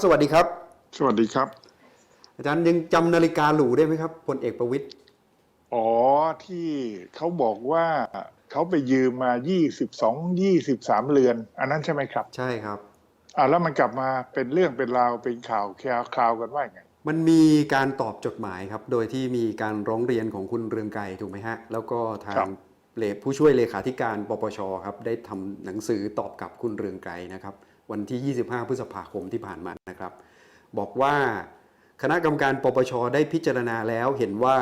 สวัสดีครับ สวัสดีครับ อาจารย์ยังจำนาฬิกาหรูได้ไหมครับพลเอกประวิตยอ๋อที่เขาบอกว่าเขาไปยืมมา 22 23 เรือน อันนั้นใช่ไหมครับ ใช่ครับอ่าแล้วมันกลับมาเป็นเรื่องเป็นราวเป็นข่าวแคลคราวกันว่าไงมันมีการตอบจดหมายครับ โดยที่มีการร้องเรียนของคุณเรืองไกรถูกไหมฮะ แล้วก็ทาครังบเลผู้ช่วยเลขาธิการปปชครับได้ทำหนังสือตอบกลับคุณเรืองไกรนะครับ วันที่ 25 พฤษภาคมที่ผ่านมานะครับ บอกว่าคณะกรรมการปปชได้พิจารณาแล้วเห็นว่า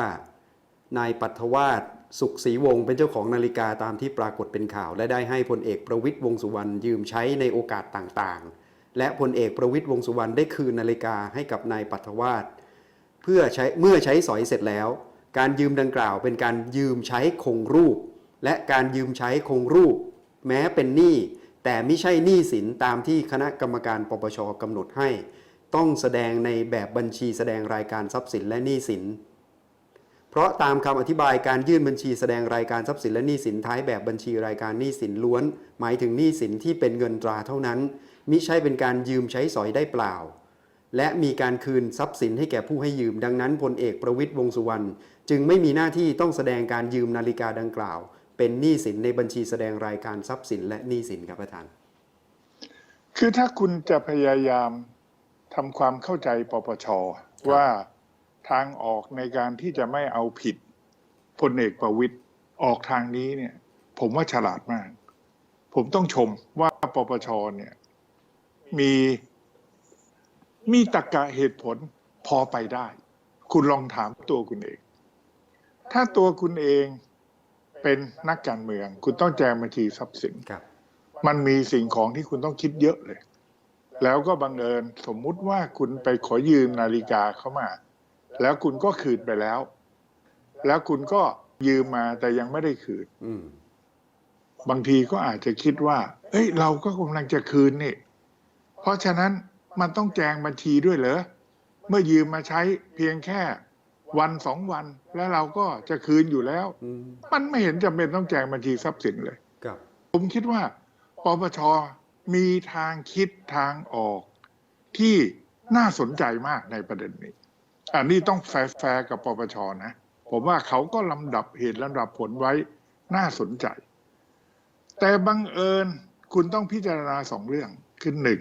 นายปัทวาสสุขศรีวงศ์เป็นเจ้าของนาฬิกาตามที่ปรากฏเป็นข่าว และได้ให้พลเอกประวิตยวงสุวรรณยืมใช้ในโอกาสต่างๆ และพลเอกประวิตยวงสุวรรณได้คืนนาฬิกาให้กับนายปัทวาสเพื่อใช้เมื่อใช้สอยเสร็จแล้ว การยืมดังกล่าวเป็นการยืมใช้คงรูป และการยืมใช้คงรูป แม้เป็นหนี้ แต่ไม่ใช่หนี้สินตามที่คณะกรรมการปปชกำหนดให้ ต้องแสดงในแบบบัญชีแสดงรายการทรัพย์สินและหนี้สิน เพราะตามคำอธิบายการยื่นบัญชีแสดงรายการทรัพย์สินและหนี้สินท้ายแบบบัญชีรายการหนี้สินล้วน หมายถึงหนี้สินที่เป็นเงินตราเท่านั้น มิใช่เป็นการยืมใช้สอยได้เปล่าและมีการคืนทรัพย์สินให้แก่ผู้ให้ยืม ดังนั้นพลเอกประวิตยวงสุวรรณจึงไม่มีหน้าที่ต้องแสดงการยืมนาฬิกาดังกล่าว เป็นหนี้สินในบัญชีแสดงรายการทรัพย์สินและหนี้สินครับอาจารย์ คือถ้าคุณจะพยายามทำความเข้าใจปปชว่าทางออกในการที่จะไม่เอาผิดพลเอกประวิตยออกทางนี้เนี่ย ผมว่าฉลาดมาก ผมต้องชมว่าปปชเนี่ย มีมีตรรกะเหตุผลพอไปได้ คุณลองถามตัวคุณเอง ถ้าตัวคุณเอง เป็นนักการเมือง คุณต้องแจงบัญชีทรัพย์สินครับมันมีสิ่งของที่คุณต้องคิดเยอะเลย แล้วก็บังเอิญสมมุติว่าคุณไปขอยืมนาฬิกาเข้ามา แล้วคุณก็คืนไปแล้ว แล้วคุณก็ยืมมาแต่ยังไม่ได้คืนอืมบางทีก็อาจจะคิดว่า เอ้ย เราก็กำลังจะคืนนี่ เพราะฉะนั้นมันต้องแจงบัญชีด้วยเหรอ เมื่อยืมมาใช้เพียงแค่ วันสองวันแล้วเราก็จะคืนอยู่แล้วอืมมันไม่เห็นจำเป็นต้องแจงบัญชีทรัพย์สินเลยครับผมคิดว่าปปชมีทางคิดทางออกที่น่าสนใจมากในประเด็นนี้ อันนี้ต้องแฟร์ๆกับปปชนะ ผมว่าเขาก็ลำดับเหตุลำดับผลไว้น่าสนใจ แต่บังเอิญคุณต้องพิจารณาสองเรื่องคือหนึ่ง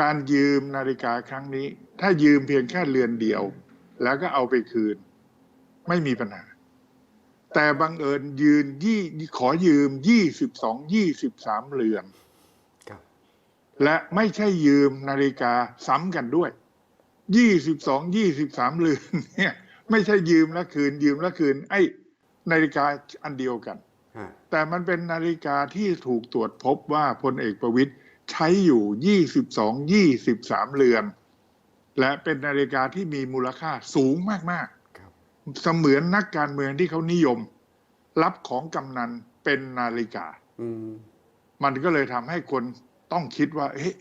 การยืมนาฬิกาครั้งนี้ ถ้ายืมเพียงแค่เรือนเดียว แล้วก็เอาไปคืน ไม่มีปัญหา แต่บังเอิญยืนยี่ขอยืมยี่สิบสองยี่สิบสามเรือนครับและไม่ใช่ยืมนาฬิกาซ้ำกันด้วยยี่สิบสองยี่สิบสามเรือนเนี่ย ไม่ใช่ยืมแล้วคืน ยืมแล้วคืน ไอ้นาฬิกาอันเดียวกันฮะแต่มันเป็นนาฬิกาที่ถูกตรวจพบว่าพลเอกประวิตยใช้อยู่ยี่สิบสองยี่สิบสามเรือน และเป็นนาฬิกาที่มีมูลค่าสูงมากๆครับเสมือนนักการเมืองที่เขานิยม รับของกำนันเป็นนาฬิกาอืมมันก็เลยทำให้คนต้องคิดว่า เอ๊ะ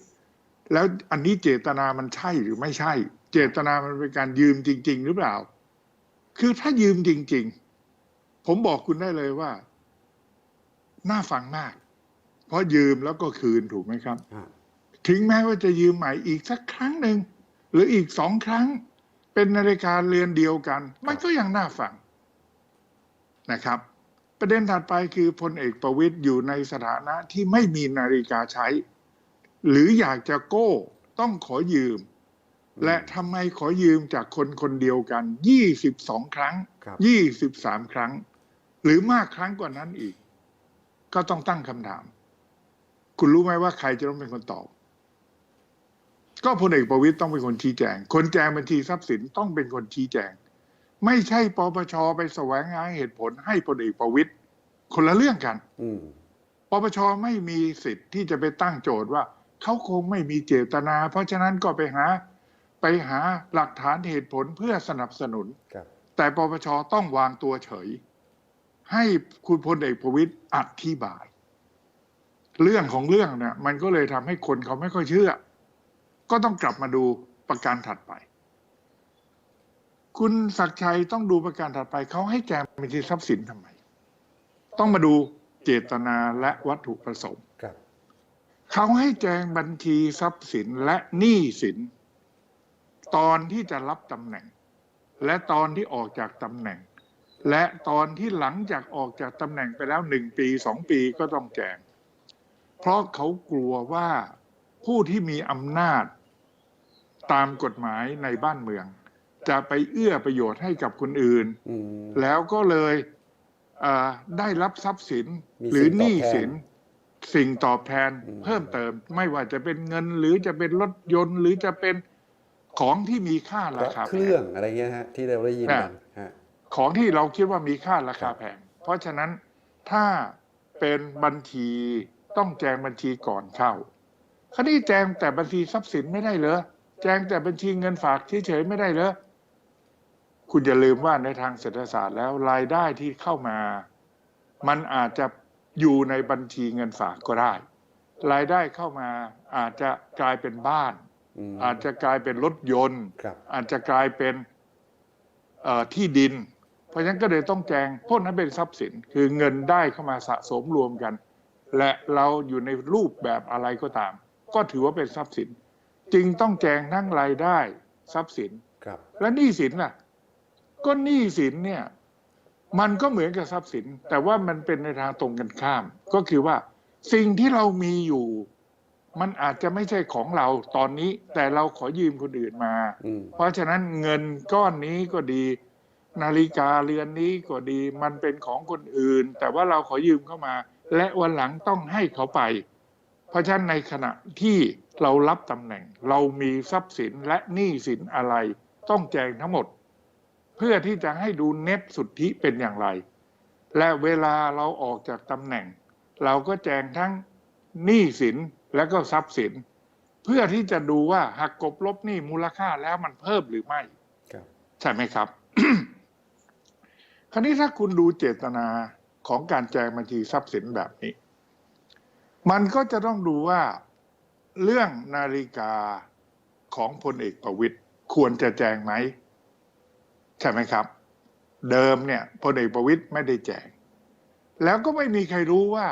แล้วอันนี้เจตนามันใช่หรือไม่ใช่ เจตนามันเป็นการยืมจริง ๆ หรือเปล่า คือถ้ายืมจริง ๆ ผมบอกคุณได้เลยว่า น่าฟังมาก เพราะยืมแล้วก็คืนถูกไหมครับฮะถึงแม้ว่าจะยืมใหม่อีกสักครั้งหนึ่งห รืออีกสองครั้งเป็นนาฬิกาเรือนเดียวกัน มันก็ยังน่าฟังนะครับ ประเด็นถัดไปคือพลเอกประวิตยอยู่ในสถานะที่ไม่มีนาฬิกาใช้ หรืออยากจะโก้ต้องขอยืม และทำไมขอยืมจากคนคนเดียวกัน 22 ครั้งครับ23 ครั้ง หรือมากครั้งกว่านั้นอีก ก็ต้องตั้งคำถาม คุณรู้ไหมว่าใครจะต้องเป็นคนตอบ ก็พลเอกประวิตยต้องเป็นคนชี้แจง คนแจงบัญชีทรัพย์สินต้องเป็นคนชี้แจง ไม่ใช่ปปชไปแสวงหาเหตุผลให้พลเอกประวิตยคนละเรื่องกันอืมปปชไม่มีสิทธิ์ที่จะไปตั้งโจทย์ว่าเขาคงไม่มีเจตนา เพราะฉะนั้นก็ไปหาไปหาหลักฐานเหตุผลเพื่อสนับสนุนครับแต่ปปชต้องวางตัวเฉย ให้คุณพลเอกประวิตยอธิบาย เรื่องของเรื่องเนี่ยมันก็เลยทำให้คนเขาไม่ค่อยเชื่อ ก็ต้องกลับมาดูประการถัดไป คุณศักดิ์ชัยต้องดูประการถัดไป เขาให้แจงบัญชีทรัพย์สินทำไม ต้องมาดูเจตนาและวัตถุประสงค์ครับคเขาให้แจงบัญชีทรัพย์สินและหนี้สิน ตอนที่จะรับตำแหน่ง และตอนที่ออกจากตำแหน่ง และตอนที่หลังจากออกจากตำแหน่งไปแล้วหนึ่งปีสองปีก็ต้องแจง เพราะเขากลัวว่าผู้ที่มีอำนาจ ตามกฎหมายในบ้านเมือง จะไปเอื้อประโยชน์ให้กับคนอื่นอืมแล้วก็เลยเอ่อได้รับทรัพย์สินมีหรือสิ่งตอบแทนหนี้สินสิ่งตอบแทนอืมเพิ่มเติม ไม่ว่าจะเป็นเงินหรือจะเป็นรถยนต์ หรือจะเป็นของที่มีค่าพราระคาเคแพรื่องงอะไรเงี้ยฮะที่เราได้ยินกันฮะของที่เราคิดว่ามีค่าราครัคาบแพง เพราะฉะนั้นถ้าเป็นบัญชีต้องแจงบัญชีก่อนเข้าคดีแจงแต่บัญชีทรัพย์สินไม่ได้เหรอ แจงแต่บัญชีเงินฝากเฉยๆไม่ได้เหรอคุณอย่าลืมว่าในทางเศรษฐศาสตร์แล้วรายได้ที่เข้ามา มันอาจจะอยู่ในบัญชีเงินฝากก็ได้ รายได้เข้ามาอาจจะกลายเป็นบ้านอืมอาจจะกลายเป็นรถยนต์ครับอาจจะกลายเป็นเอ่อที่ดิน เพราะฉะนั้นก็เลยต้องแจงพวกนั้นเป็นทรัพย์สิน คือเงินได้เข้ามาสะสมรวมกัน และเราอยู่ในรูปแบบอะไรก็ตาม ก็ถือว่าเป็นทรัพย์สิน จึงต้องแจงทั้งรายได้ทรัพย์สิน ครับ และหนี้สินล่ะ ก็หนี้สินเนี่ย มันก็เหมือนกับทรัพย์สิน แต่ว่ามันเป็นในทางตรงกันข้าม ก็คือว่าสิ่งที่เรามีอยู่ มันอาจจะไม่ใช่ของเราตอนนี้ แต่เราขอยืมคนอื่นมา อืม เพราะฉะนั้นเงินก้อนนี้ก็ดี นาฬิกาเรือนนี้ก็ดี มันเป็นของคนอื่น แต่ว่าเราขอยืมเข้ามา และวันหลังต้องให้เขาไป เพราะฉะนั้นในขณะที่เรารับตำแหน่ง เรามีทรัพย์สินและหนี้สินอะไร ต้องแจงทั้งหมด เพื่อที่จะให้ดูเน็ตสุทธิเป็นอย่างไร และเวลาเราออกจากตำแหน่ง เราก็แจงทั้งหนี้สินและก็ทรัพย์สิน เพื่อที่จะดูว่าหักกบลบหนี้มูลค่าแล้วมันเพิ่มหรือไม่ครับใช่ไหมครับ คราวนี้ถ้าคุณดูเจตนาของการแจงบัญชีทรัพย์สินแบบนี้ มันก็จะต้องดูว่าเรื่องนาฬิกาของพลเอกประวิตยควรจะแจงไหม ใช่ไหมครับ เดิมเนี่ยพลเอกประวิตยไม่ได้แจง แล้วก็ไม่มีใครรู้ว่า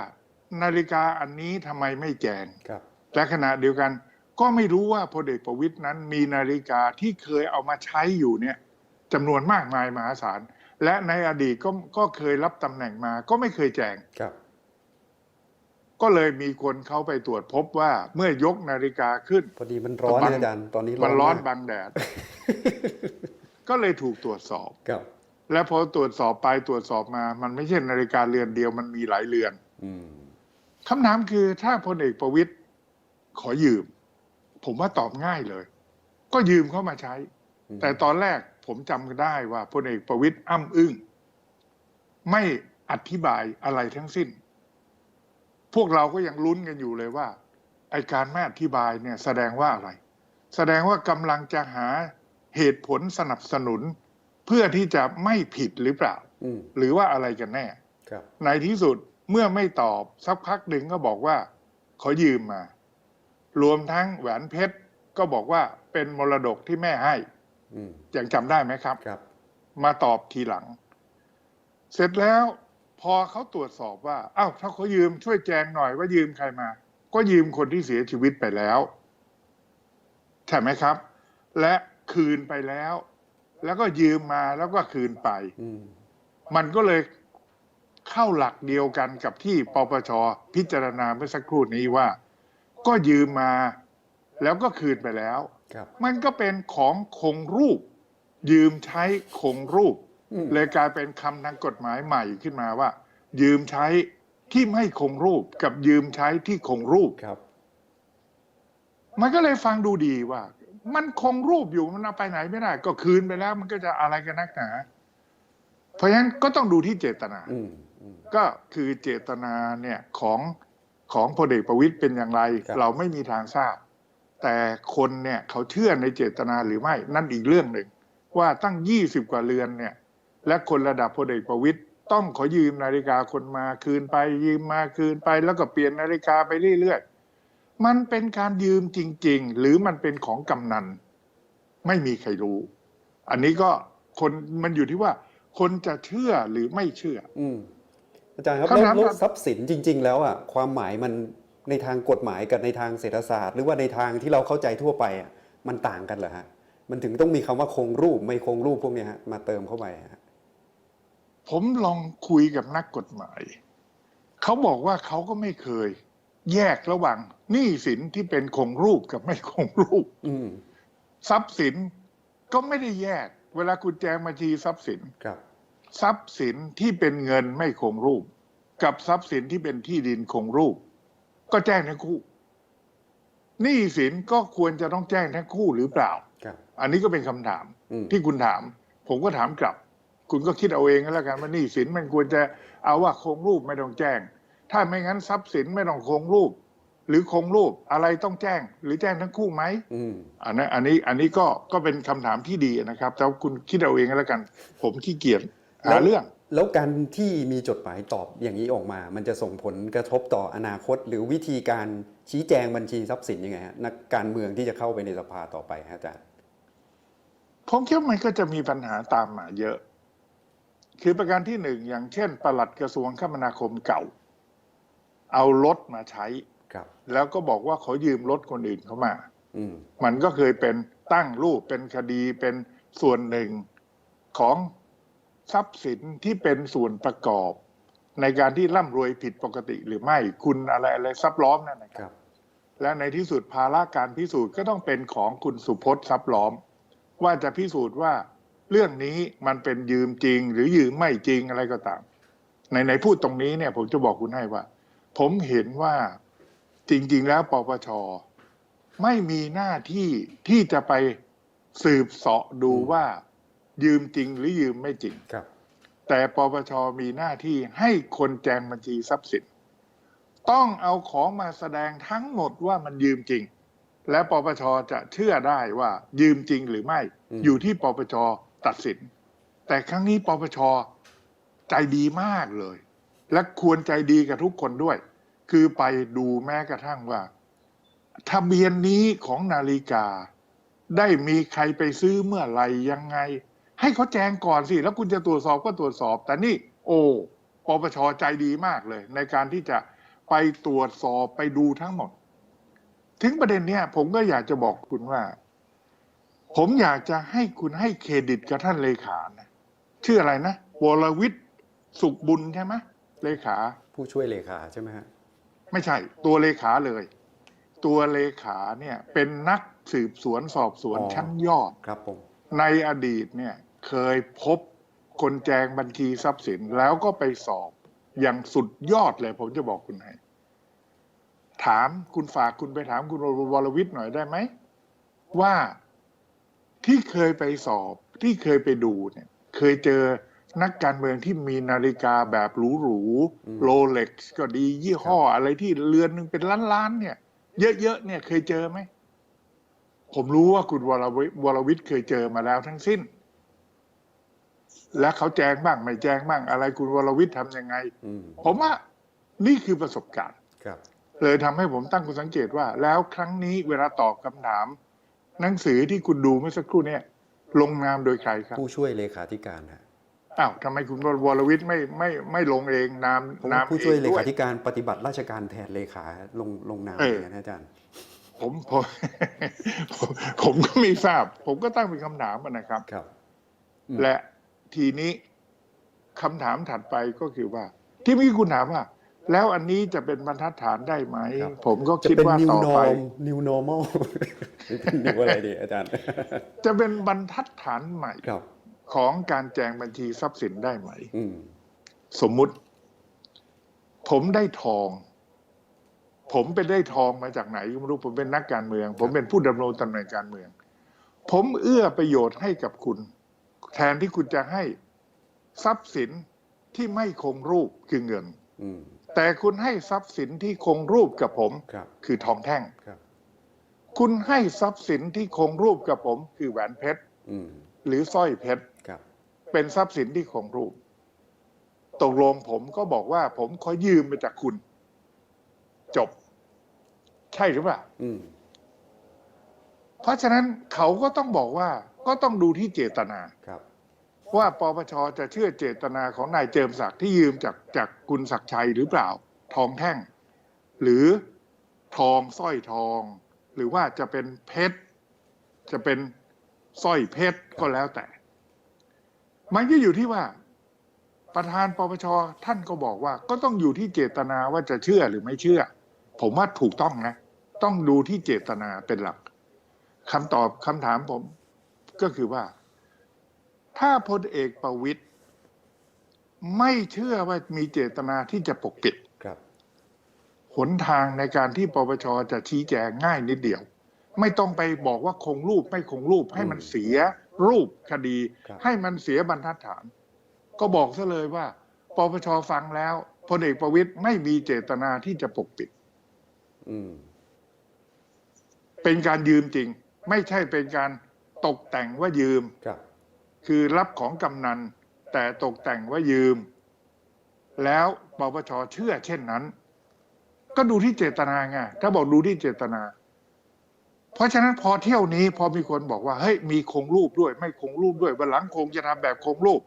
นาฬิกาอันนี้ทำไมไม่แจงครับและขณะเดียวกัน ก็ไม่รู้ว่าพลเอกประวิตยนั้นมีนาฬิกาที่เคยเอามาใช้อยู่เนี่ยจำนวนมากมายมหาศาลและในอดีตก็ก็เคยรับตำแหน่งมาก็ไม่เคยแจงครับ ก็เลยมีคนเขาไปตรวจพบว่าเมื่อยกนาฬิกาขึ้นพอดีมันร้อนบังนะอาจารย์ตอนนี้มันร้อนมากบังแดด ก็เลยถูกตรวจสอบครับ และพอตรวจสอบไปตรวจสอบมา มันไม่ใช่นาฬิกาเรือนเดียวมันมีหลายเรือนอืมคำถามคือถ้าพลเอกประวิตยขอยืม ผมว่าตอบง่ายเลย ก็ยืมเข้ามาใช้อืมแต่ตอนแรกผมจำได้ว่าพลเอกประวิตยอ้ำอึ้งไม่อธิบายอะไรทั้งสิ้น พวกเราก็ยังลุ้นกันอยู่เลยว่าไอการไม่อธิบายเนี่ยแสดงว่าอะไร แสดงว่ากำลังจะหาเหตุผลสนับสนุน เพื่อที่จะไม่ผิดหรือเปล่าอืมหรือว่าอะไรกันแน่ครับในที่สุดเมื่อไม่ตอบสักพักหนึ่งก็บอกว่าขอยืมมา รวมทั้งแหวนเพชรก็บอกว่าเป็นมรดกที่แม่ให้อืมยังจำได้ไหมครับครับมาตอบทีหลัง เสร็จแล้ว พอเขาตรวจสอบว่าอ้าวถ้าเขายืมช่วยแจงหน่อยว่ายืมใครมา ก็ยืมคนที่เสียชีวิตไปแล้วใช่ไหมครับ และคืนไปแล้ว แล้วก็ยืมมาแล้วก็คืนไปอืมมันก็เลยเข้าหลักเดียวกันกับที่ปปชพิจารณาเมื่อสักครู่นี้ว่า ก็ยืมมาแล้วก็คืนไปแล้วครับมันก็เป็นของคงรูป ยืมใช้คงรูปอืม เลยกลายเป็นคำทางกฎหมายใหม่ขึ้นมาว่า ยืมใช้ที่ไม่คงรูปกับยืมใช้ที่คงรูปครับ มันก็เลยฟังดูดีว่า มันคงรูปอยู่มันเอาไปไหนไม่ได้ ก็คืนไปแล้ว มันก็จะอะไรกันนักหนาเพราะฉะนั้นก็ต้องดูที่เจตนาอืมอืมก็คือเจตนาเนี่ยของของพลเอกประวิตยเป็นอย่างไรครับเราไม่มีทางทราบ แต่คนเนี่ยเขาเชื่อในเจตนาหรือไม่นั่นอีกเรื่องหนึ่งว่าตั้งยี่สิบกว่าเรือนเนี่ย และคนระดับพลเอกประวิตยต้องขอยืมนาฬิกาคนมาคืนไปยืมมาคืนไป แล้วก็เปลี่ยนนาฬิกาไปเรื่อยๆ มันเป็นการยืมจริง ๆ หรือมันเป็นของกำนัน ไม่มีใครรู้ อันนี้ก็คนมันอยู่ที่ว่า คนจะเชื่อหรือไม่เชื่อ อืมอาจารย์ครับคำแล้วถามแล้วครับทรัพย์สินจริง ๆ แล้วอะความหมายมันในทางกฎหมายกับในทางเศรษฐศาสตร์ หรือว่าในทางที่เราเข้าใจทั่วไปอะมันต่างกันเหรอฮะมันถึงต้องมีคำว่าคงรูปไม่คงรูปพวกเนี้ยฮะมาเติมเข้าไปฮะ ผมลองคุยกับนักกฎหมาย เขาบอกว่าเขาก็ไม่เคย แยกระหว่างหนี้สินที่เป็นคงรูปกับไม่คงรูปอืมทรัพย์สินก็ไม่ได้แยก เวลาคุณแจงบัญชีทรัพย์สินครับ ทรัพย์สินที่เป็นเงินไม่คงรูป กับทรัพย์สินที่เป็นที่ดินคงรูป ก็แจ้งทั้งคู่หนี้สินก็ควรจะต้องแจ้งทั้งคู่หรือเปล่าครับอันนี้ก็เป็นคำถามอืมที่คุณถาม ผมก็ถามกลับ คุณก็คิดเอาเองก็แล้วกันว่าหนี้สินมันควรจะเอาว่าคงรูปไม่ต้องแจ้ง ถ้าไม่งั้นทรัพย์สินไม่ต้องคงรูป หรือคงรูปอะไรต้องแจ้ง หรือแจ้งทั้งคู่ไหมอืมอันนั้นอันนี้อันนี้ก็ก็เป็นคำถามที่ดีนะครับแต่ว่าคุณคิดเอาเองก็แล้วกัน ผมขี้เกียจหาเรื่องแล้วการที่มีจดหมายตอบอย่างนี้ออกมา มันจะส่งผลกระทบต่ออนาคต หรือวิธีการชี้แจงบัญชีทรัพย์สินยังไงฮะนักการเมืองที่จะเข้าไปในสภาต่อไปฮะอาจารย์ผมคิดว่ามันก็จะมีปัญหาตามมาเยอะ คือประการที่หนึ่งอย่างเช่น ปลัดกระทรวงคมนาคมเก่า เอารถมาใช้ครับแล้วก็บอกว่าขอยืมรถคนอื่นเข้ามาอืมมันก็เคยเป็นตั้งรูปเป็นคดีเป็นส่วนหนึ่งของทรัพย์สินที่เป็นส่วนประกอบ ในการที่ร่ำรวยผิดปกติหรือไม่คุณอะไรอะไรซับล้อมนั่นนะคครับรับ และในที่สุดภาระการพิสูจน์ก็ต้องเป็นของคุณสุพจน์ซับล้อม ว่าจะพิสูจน์ว่า เรื่องนี้มันเป็นยืมจริง หรือยืมไม่จริงอะไรก็ตาม ในในพูดตรงนี้เนี่ย ผมจะบอกคุณให้ว่า ผมเห็นว่าจริง ๆ แล้วปปชไม่มีหน้าที่ที่จะไปสืบเสาะดูอืมว่ายืมจริงหรือยืมไม่จริงครับ แต่ปปชมีหน้าที่ให้คนแจงบัญชีทรัพย์สินต้องเอาของมาแสดงทั้งหมดว่ามันยืมจริง และปปชจะเชื่อได้ว่ายืมจริงหรือไม่อืมอยู่ที่ปปช ตัดสิน แต่ครั้งนี้ปปชใจดีมากเลย และควรใจดีกับทุกคนด้วย คือไปดูแม้กระทั่งว่า ทะเบียนนี้ของนาฬิกา ได้มีใครไปซื้อเมื่อไหรยังไง ให้เขาแจ้งก่อนสิ แล้วคุณจะตรวจสอบก็ตรวจสอบ แต่นี่ โอ้ปปชใจดีมากเลย ในการที่จะไปตรวจสอบไปดูทั้งหมด ถึงประเด็นเนี้ยผมก็อยากจะบอกคุณว่า ผมอยากจะให้คุณให้เครดิตกับท่านเลขานะชื่ออะไรนะวรวิทย์สุขบุญใช่ไหมเลขา ผู้ช่วยเลขาใช่ไหมฮะไม่ใช่ ตัวเลขาเลย ตัวเลขาเนี่ยเป็นนักสืบสวนสอบสวนอ๋อชั้นยอดครับผมในอดีตเนี่ยเคยพบคนแจงบัญชีทรัพย์สินแล้วก็ไปสอบอย่างสุดยอดเลย ผมจะบอกคุณให้ถามคุณฝากคุณไปถามคุณวรวิทย์หน่อยได้ไหมว่า ที่เคยไปสอบที่เคยไปดูเนี่ยเคยเจอนักการเมืองที่มีนาฬิกาแบบหรูอืมๆโรเล็กซ์ก็ดียี่ห้ออะไรที่เรือนหนึ่งเป็นล้านๆเนี่ย เยอะๆเนี่ยเคยเจอไหม ผมรู้ว่าคุณวรวิวรวิทย์เคยเจอมาแล้วทั้งสิ้น และเขาแจ้งบ้างไม่แจ้งบ้างอะไรคุณวรวิทย์ทำยังไงอืมผมว่านี่คือประสบการณ์ครับเลยทำให้ผมตั้งคุณสังเกตว่า แล้วครั้งนี้เวลาตอบคำถาม หนังสือที่คุณดูเมื่อสักครู่เนี่ย ลงนามโดยใครครับ ผู้ช่วยเลขาธิการฮะอ้าวทำไมคุณวรวิทย์ไม่ไม่ไม่ลงเองนามเพราะนาว่ามผู้ช่วยองเลด้ขาธิการปฏิบัติราชการแทนเลขาลงลงนามเอออย่างนั้นนะอาจารย์ผมผมผมผมก็ไม่ทราบ ผมก็ตั้งเป็นคำถามนะครับ ครับอืมและทีนี้คำถามถัดไปก็คือว่า ที่เมื่อกี้คุณถามว่า แล้วอันนี้จะเป็นบรรทัดฐานได้ไหมครับผมก็จะคิดเป็นว่า new ต่อไป norm new normal หรือเป็น new อะไรดีอาจารย์ จะเป็นบรรทัดฐานใหม่ครับของการแจงบัญชีทรัพย์สินได้ไหมอืมสมมุติ ผมได้ทอง ผมไปได้ทองมาจากไหนก็ไม่รู้ผมเป็นนักการเมือง ผมเป็นผู้ดำรงตำแหน่งการเมือง ผมเอื้อประโยชน์ให้กับคุณ แทนที่คุณจะให้ทรัพย์สินที่ไม่คงรูปคือเงิน อืม แต่คุณให้ทรัพย์สินที่คงรูปกับผมครับ คือทองแท่ง ครับ คุณให้ทรัพย์สินที่คงรูปกับผม คือแหวนเพชร อืม หรือสร้อยเพชร ครับ เป็นทรัพย์สินที่คงรูป ตกลงผมก็บอกว่า ผมขอยืมมาจากคุณ จบ ใช่หรือเปล่า อืม เพราะฉะนั้นเขาก็ต้องบอกว่า ก็ต้องดูที่เจตนา ครับ ว่าปปชจะเชื่อเจตนาของนายเจิมศักดิ์ที่ยืมจากจากคุณศักดิ์ชัยหรือเปล่า ทองแท่ง หรือทองสร้อยทอง หรือว่าจะเป็นเพชร จะเป็นสร้อยเพชรก็แล้วแต่ มันก็อยู่ที่ว่า ประธานปปชท่านก็บอกว่า ก็ต้องอยู่ที่เจตนาว่าจะเชื่อหรือไม่เชื่อ ผมว่าถูกต้องนะ ต้องดูที่เจตนาเป็นหลักคำตอบคำถามผมก็คือว่า ถ้าพลเอกประวิตยไม่เชื่อว่ามีเจตนาที่จะปกปิดครับหนทางในการที่ปปชจะชี้แจงง่ายนิดเดียว ไม่ต้องไปบอกว่าคงรูปไม่คงรูปให้มันเสียรูปคดีครับให้มันเสียบรรทัดฐาน ก็บอกซะเลยว่าปปชฟังแล้วพลเอกประวิตยไม่มีเจตนาที่จะปกปิดอืมเป็นการยืมจริง ไม่ใช่เป็นการตกแต่งว่ายืมครับ คือรับของกำนันแต่ตกแต่งว่ายืม แล้วปปชเชื่อเช่นนั้น ก็ดูที่เจตนาไงถ้าบอกดูที่เจตนา เพราะฉะนั้นพอเที่ยวนี้พอมีคนบอกว่าเฮ้ยมีคงรูปด้วย ไม่คงรูปด้วยวันหลังคงจะทำแบบคงรูป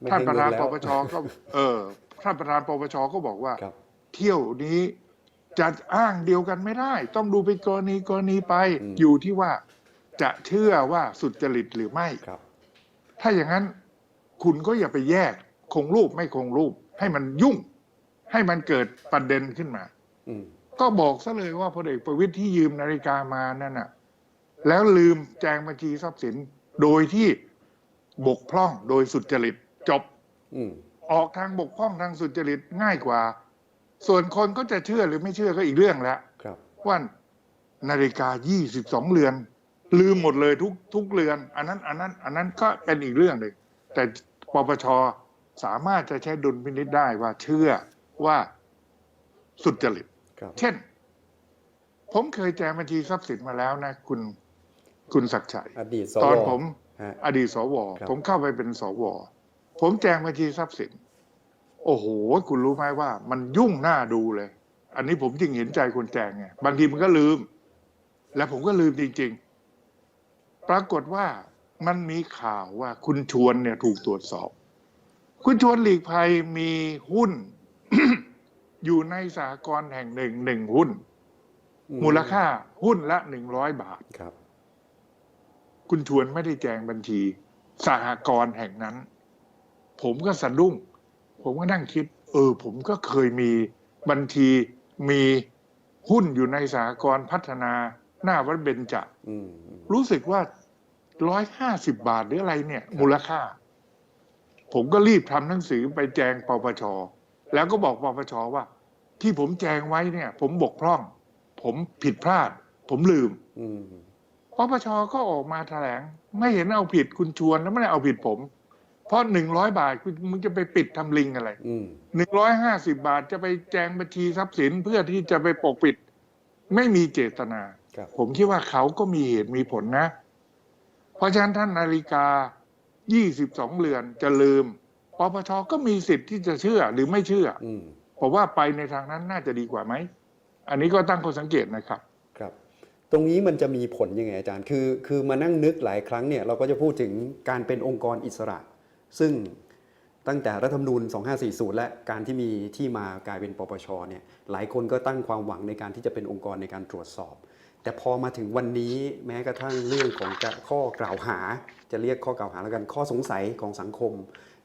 ไม่ท่านประธานให้ปเงิปชก็เออท่านประธานปปชก็บอกว่าครับเที่ยวนี้จะอ้างเดียวกันไม่ได้ ต้องดูเป็นกรณีกรณีไปอืมอยู่ที่ว่าจะเชื่อว่าสุจริตหรือไม่ครับ ถ้าอย่างนั้นคุณก็อย่าไปแยกคงรูปไม่คงรูป ให้มันยุ่ง ให้มันเกิดประเด็นขึ้นมาอืมก็บอกซะเลยว่าพลเอกประวิตยที่ยืมนาฬิกามานั่นน่ะ แล้วลืมแจงบัญชีทรัพย์สินโดยที่บกพร่องโดยสุจริตจบอืมออกทางบกพร่องทางสุจริตง่ายกว่า ส่วนคนก็จะเชื่อหรือไม่เชื่อก็อีกเรื่องแล้วครับว่านาฬิกา 22 เรือน ลืมหมดเลยทุกทุกเรือน อันนั้นอันนั้น อันนั้นก็เป็นอีกเรื่องหนึ่งแต่ปปชสามารถจะใช้ดุลพินิจได้ว่าเชื่อว่าสุจริต ครับเช่น ผมเคยแจงบัญชีทรัพย์สินมาแล้วนะ คุณคุณศักดิ์ชัย อดีตสตอนวผม ฮะ อดีตสว ครับ ผมเข้าไปเป็นสว ผมแจงบัญชีทรัพย์สิน โอ้โห คุณรู้ไหมว่า มันยุ่งหน้าดูเลย อันนี้ผมจึงเห็นใจคนแจงไง บางทีมันก็ลืม และผมก็ลืมจริงๆ ปรากฏว่ามันมีข่าวว่าคุณชวนเนี่ยถูกตรวจสอบ คุณชวนหลีกภัยมีหุ้น อยู่ในสหกรณ์แห่งหนึ่งหนึ่งหุ้นอืมูลค่าหุ้นละหนึ่งร้อยบาทครับ คุณชวนไม่ได้แจงบัญชี สหกรณ์แห่งนั้น ผมก็สะดุ้ง ผมก็นั่งคิด เออ ผมก็เคยมีบัญชีมีหุ้นอยู่ในสหกรณ์พัฒนา หน้าวัดเบญจอืมอืมรู้สึกว่าร้อยห้าสิบบาทหรืออะไรเนี่ย มูลค่า ผมก็รีบทำหนังสือไปแจงปปช แล้วก็บอกปปชว่า ที่ผมแจงไว้เนี่ย ผมบกพร่อง ผมผิดพลาด ผมลืมอืมปปชก็ออกมาแถลง ไม่เห็นเอาผิดคุณชวนแล้วไม่ได้เอาผิดผม เพราะหนึ่งร้อยบาทคุณมึงจะไปปิดทำลิงอะไรอืมหนึ่งร้อยห้าสิบาทจะไปแจงบัญชีทรัพย์สินเพื่อที่จะไปปกปิด ไม่มีเจตนาครับ ผมคิดว่าเขาก็มีเหตุมีผลนะ เพราะฉะนั้นท่านนาฬิกา 22 เรือนจะลืมปปชก็มีสิทธิ์ที่จะเชื่อหรือไม่เชื่ออืมผมว่าไปในทางนั้นน่าจะดีกว่าไหม อันนี้ก็ตั้งข้อสังเกตนะครับครับ ตรงนี้มันจะมีผลยังไงอาจารย์ คือ คือมานั่งนึกหลายครั้งเนี่ยเราก็จะพูดถึงการเป็นองค์กรอิสระ ซึ่งตั้งแต่รัฐธรรมนูญ 2540 และการที่มีที่มากลายเป็นปปชเนี่ยหลายคนก็ตั้งความหวังในการที่จะเป็นองค์กรในการตรวจสอบ แต่พอมาถึงวันนี้แม้กระทั่งเรื่องของข้อกล่าวหา จะเรียกข้อกล่าวหาแล้วกันข้อสงสัยของสังคม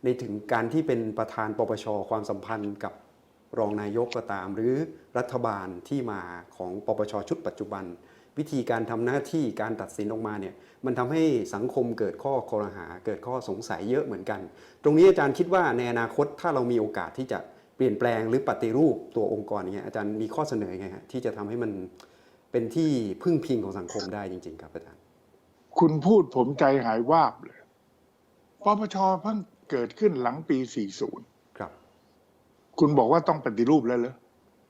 ในถึงการที่เป็นประธานปปชความสัมพันธ์กับรองนายกก็ตาม หรือรัฐบาลที่มาของปปชชุดปัจจุบัน วิธีการทำหน้าที่การตัดสินออกมาเนี่ยมันทำให้สังคมเกิดข้อคอรหา เกิดข้อสงสัยเยอะเหมือนกัน ตรงนี้อาจารย์คิดว่าในอนาคตถ้าเรามีโอกาสที่จะเปลี่ยนแปลงหรือปฏิรูปตัวองค์กรเงี้ยอาจารย์มีข้อเสนอไงฮะที่จะทำให้มัน เป็นที่พึ่งพิงของสังคมได้จริง ๆ ครับอาจารย์คุณพูดผมใจหายวาบเลยปปชเพิ่งเกิดขึ้นหลังปี 40 ครับ คุณบอกว่าต้องปฏิรูปแล้วเหรอ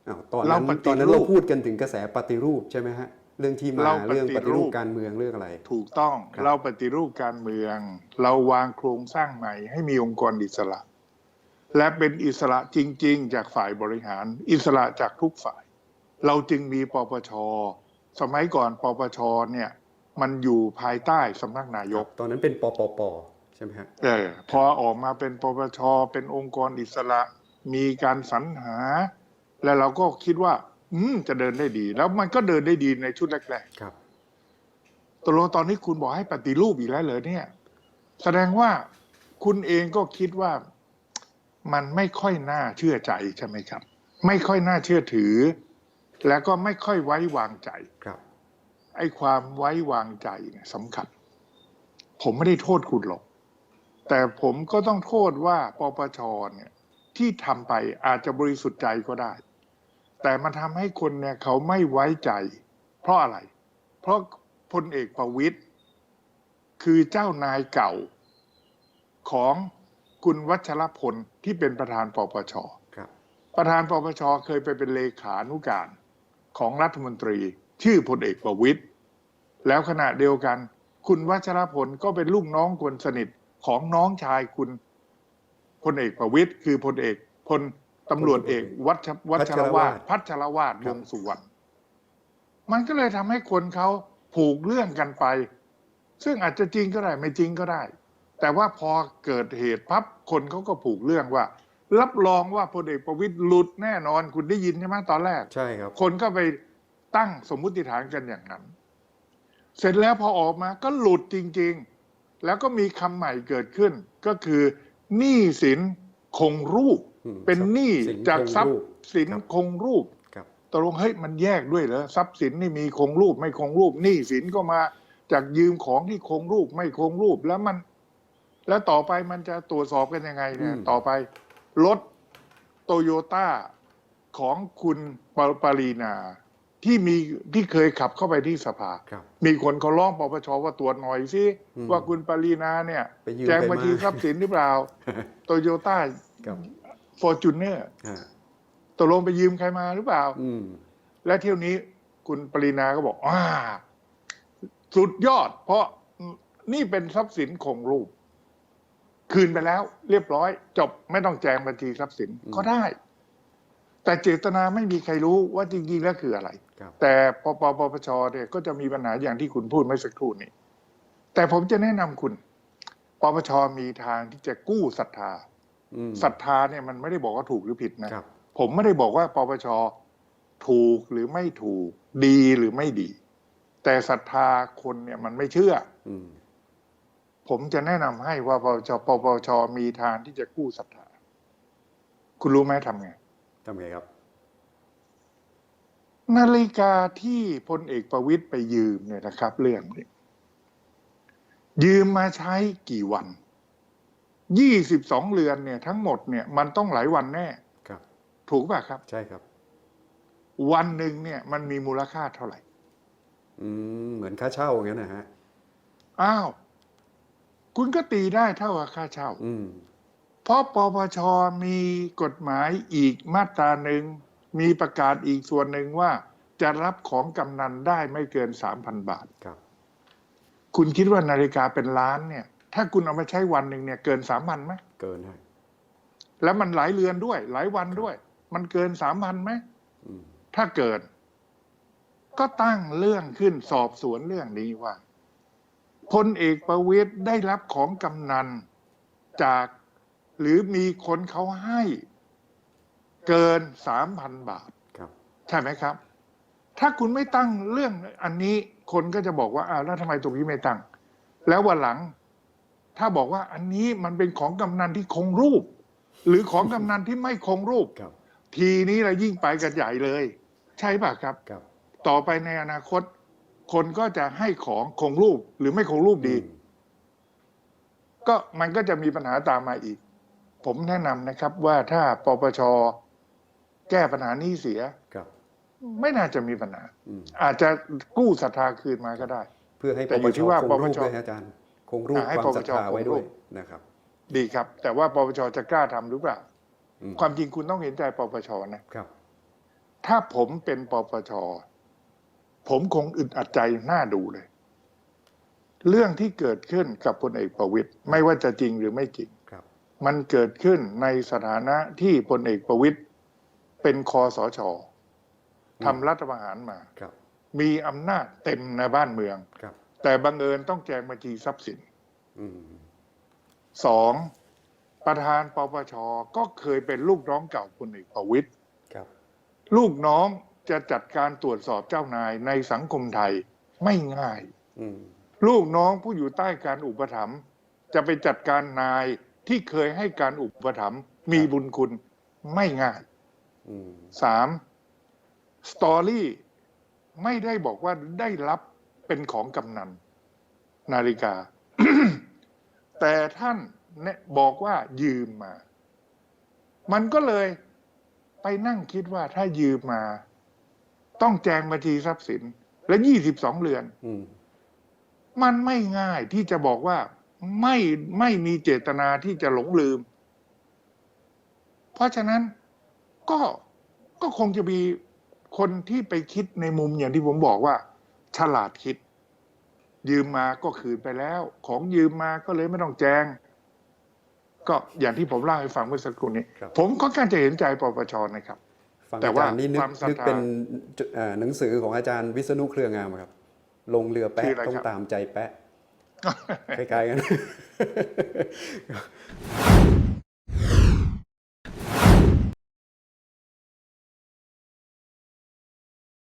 อ้าวตอนนั้นเราปฏิรูปตอนนั้นเราพูดกันถึงกระแสปฏิรูปใช่ไหมฮะ เรื่องที่มาเราปฏิรูปเรื่องปฏิรูปการเมืองเรื่องอะไร ถูกต้องครับเราปฏิรูปการเมือง เราวางโครงสร้างใหม่ให้มีองค์กรอิสระ และเป็นอิสระจริง ๆ จากฝ่ายบริหาร อิสระจากทุกฝ่าย เราจึงมีปปช สมัยก่อนปปชเนี่ยมันอยู่ภายใต้สำนักนายก ตอนนั้นเป็นปปปใช่ไหมฮะเออพอออกมาเป็นปปช เป็นองค์กรอิสระ มีการสรรหา และเราก็คิดว่า อืมจะเดินได้ดี แล้วมันก็เดินได้ดีในชุดแรกครับๆตกลงตอนนี้คุณบอกให้ปฏิรูปอีกแล้วเหรอเนี่ย แสดงว่าคุณเองก็คิดว่ามันไม่ค่อยน่าเชื่อใจใช่ไหมครับ ไม่ค่อยน่าเชื่อถือ แล้วก็ไม่ค่อยไว้วางใจครับ ไอ้ความไว้วางใจเนี่ยสำคัญ ผมไม่ได้โทษคุณหรอก แต่ผมก็ต้องโทษว่าปปชเนี่ย ที่ทำไปอาจจะบริสุทธิ์ใจก็ได้ แต่มันทำให้คนเนี่ยเขาไม่ไว้ใจ เพราะอะไร เพราะพลเอกประวิตยคือเจ้านายเก่าของคุณวัชรพลที่เป็นประธานปปชครับประธานปปชเคยไปเป็นเลขานุการ ของรัฐมนตรี ชื่อพลเอกประวิตยแล้วขณะเดียวกัน คุณวัชรพลก็เป็นลูกน้องคนสนิทของน้องชายคุณพลเอกประวิตยคือพลเอกพลตำรวจเอกวัชวัชรวาทพัชรวาทวงสุวรรณมันก็เลยทำให้คนเขาผูกเรื่องกันไป ซึ่งอาจจะจริงก็ได้ไม่จริงก็ได้ แต่ว่าพอเกิดเหตุพับคนเขาก็ผูกเรื่องว่า รับรองว่าพลเอกประวิตยหลุดแน่นอนคุณได้ยินใช่ไหมตอนแรก ใช่ครับ คนก็ไปตั้งสมมุติฐานกันอย่างนั้น เสร็จแล้วพอออกมาก็หลุดจริง ๆ แล้วก็มีคำใหม่เกิดขึ้น ก็คือหนี้สินคงรูป อืมเป็นหนี้สินจากคงทรัพรูย์ปสินครับ คงรูป ครับ ตกลงเฮ้ยมันแยกด้วยเหรอทรัพย์สินนี่มีคงรูปไม่คงรูปหนี้สินก็มาจากยืมของที่คงรูปไม่คงรูปแล้วมัน แล้วต่อไปมันจะตรวจสอบกันยังไงเนี่ยอืม ต่อไป รถโตโยต้าของคุณปปารีนาที่มีที่เคยขับเข้าไปที่สภาครับมีคนเขาร้องปปชว่าตรวจหน่อยสิอืมว่าคุณปารีนาเนี่ยไปยืมแจ้งใครบัญชีมาทรัพย์สินหรือเปล่าโตโยต้าครับฟอร์จูเนอร์ฮะตกลงไปยืมใครมาหรือเปล่าอืมและเที่ยวนี้คุณปรินาก็บอกอ่าสุดยอด เพราะนี่เป็นทรัพย์สินคงรูป คืนไปแล้ว เรียบร้อย จบไม่ต้องแจงบัญชีทรัพย์สินอืมก็ได้ แต่เจตนาไม่มีใครรู้ว่าจริงๆแล้วคืออะไรครับแต่ปปปปชเนี่ยก็จะมีปัญหาอย่างที่คุณพูดเมื่อสักครู่นี้ แต่ผมจะแนะนำคุณปปชมีทางที่จะกู้ศรัทธาอืมศรัทธาเนี่ยมันไม่ได้บอกว่าถูกหรือผิดนะครับผมไม่ได้บอกว่าปปชถูกหรือไม่ถูกดีหรือไม่ดี แต่ศรัทธาคนเนี่ยมันไม่เชื่ออืม ผมจะแนะนำให้ว่าปปชปปชมีทางที่จะกู้ศรัทธาคุณรู้ไหมทำไงทำไงครับ นาฬิกาที่พลเอกประวิตยไปยืมเนี่ยนะครับ เรื่องนี้ยืมมาใช้กี่วัน ยี่สิบสองเรือนเนี่ย ทั้งหมดเนี่ยมันต้องหลายวันแน่ครับ ถูกป่ะครับ ใช่ครับ วันหนึ่งเนี่ย มันมีมูลค่าเท่าไหร่ อืมเหมือนค่าเช่าอย่างนั้นนะฮะ อ้าว คุณก็ตีได้เท่ากับค่าเช่าอืมเพราะปปชมีกฎหมายอีกมาตราหนึ่ง มีประกาศอีกส่วนหนึ่งว่า จะรับของกำนันได้ไม่เกินสามพันบาทครับ คุณคิดว่านาฬิกาเป็นล้านเนี่ย ถ้าคุณเอามาใช้วันหนึ่งเนี่ย เกินสามพันไหมเกินฮะแล้วมันหลายเรือนด้วย หลายวันด้วย มันเกินสามพันไหมอืมถ้าเกิน ก็ตั้งเรื่องขึ้นสอบสวนเรื่องนี้ว่า พลเอกประวิตยได้รับของกำนันจากหรือมีคนเขาให้เกินสามพันบาทครับ ใช่ไหมครับ ถ้าคุณไม่ตั้งเรื่องอันนี้คนก็จะบอกว่าอ้าวแล้วทำไมตรงนี้ไม่ตั้ง แล้ววันหลัง ถ้าบอกว่าอันนี้มันเป็นของกำนันที่คงรูป หรือของกำนันที่ไม่คงรูปครับ ทีนี้เรายิ่งไปกันใหญ่เลย ใช่ป่ะครับ ครับ ต่อไปในอนาคต คนก็จะให้ของคงรูปหรือไม่คงรูปดีอืมก็มันก็จะมีปัญหาตามมาอีก ผมแนะนำนะครับว่าถ้าปปชแก้ปัญหาหนี้เสียครับไม่น่าจะมีปัญหาอืมอาจจะกู้ศรัทธาคืนมาก็ได้ เพื่อให้แต่ปอยู่ปที่ชว่าคงปปรูปชด้วยฮะอาจารย์คงรูปอ่าให้ความศรัทปปชธาไว้ด้วยคงรูปนะครับ ดีครับ แต่ว่าปปชจะกล้าทำหรือเปล่าอืมความจริงคุณต้องเห็นใจปปชนะครับ ถ้าผมเป็นปปช ผมคงอึดอัดใจหน้าดูเลย เรื่องที่เกิดขึ้นกับพลเอกประวิตยไม่ว่าจะจริงหรือไม่จริงครับมันเกิดขึ้นในสถานะที่พลเอกประวิตยเป็นคอสชทำรัฐประหารมาครับมีอำนาจเต็มในบ้านเมืองครับแต่บังเอิญต้องแจงบัญชีทรัพย์สินอืมสองประธานปปชก็เคยเป็นลูกน้องเก่าพลเอกประวิตยครับลูกน้อง จะจัดการตรวจสอบเจ้านายในสังคมไทยไม่ง่ายอืมลูกน้องผู้อยู่ใต้การอุปถัมภ์จะไปจัดการนายที่เคยให้การอุปถัมภ์มีบุญคุณไม่ง่ายอืมสามสตอรี่ไม่ได้บอกว่าได้รับเป็นของกำนันนาฬิกา แต่ท่านเนี่ยบอกว่ายืมมา มันก็เลยไปนั่งคิดว่าถ้ายืมมา ต้องแจงบัญชีทรัพย์สิน และยี่สิบสองเรือนอืมมันไม่ง่ายที่จะบอกว่าไม่ไม่มีเจตนาที่จะหลงลืม เพราะฉะนั้นก็ก็คงจะมีคนที่ไปคิดในมุมอย่างที่ผมบอกว่า ฉลาดคิด ยืมมาก็คืนไปแล้ว ของยืมมาก็เลยไม่ต้องแจง ก็อย่างที่ผมเล่าให้ฟังเมื่อสักครู่นี้ครับผมก็การจะเห็นใจปปชนะครับ ฟังแต่อาว่าจารย์นี่นึกความศรัทธานึกเป็นเอ่อหนังสือของอาจารย์วิษณุเครืองามครับ ลงเรือชื่แปะออะไรต้องครับตามใจแปะคล้ายๆกัน